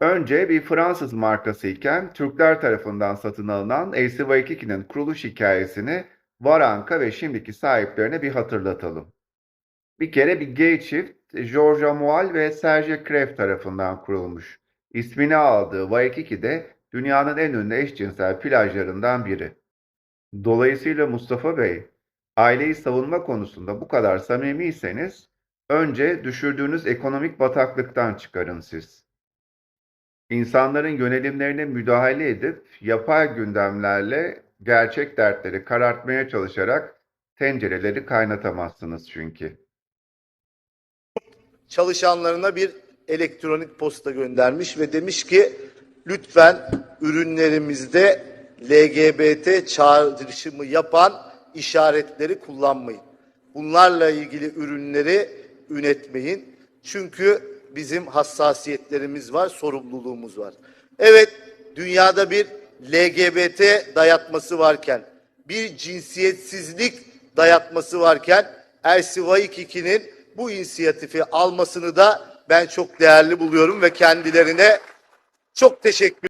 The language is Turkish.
Önce bir Fransız markası iken Türkler tarafından satın alınan AC Waikki'nin kuruluş hikayesini Varanka ve şimdiki sahiplerine bir hatırlatalım. Bir kere bir gay çift George Amual ve Serge Krev tarafından kurulmuş. İsmini aldığı Waikiki de dünyanın en ünlü eşcinsel plajlarından biri. Dolayısıyla Mustafa Bey, aileyi savunma konusunda bu kadar samimiyseniz önce düşürdüğünüz ekonomik bataklıktan çıkarın siz. İnsanların yönelimlerine müdahale edip yapay gündemlerle gerçek dertleri karartmaya çalışarak tencereleri kaynatamazsınız çünkü. çalışanlarına bir elektronik posta göndermiş ve demiş ki lütfen ürünlerimizde LGBT çağrışımı yapan işaretleri kullanmayın. Bunlarla ilgili ürünleri üretmeyin. Çünkü bizim hassasiyetlerimiz var, sorumluluğumuz var. Evet, dünyada bir LGBT dayatması varken, bir cinsiyetsizlik dayatması varken Elsi Waikiki'nin bu inisiyatifi almasını da ben çok değerli buluyorum ve kendilerine çok teşekkür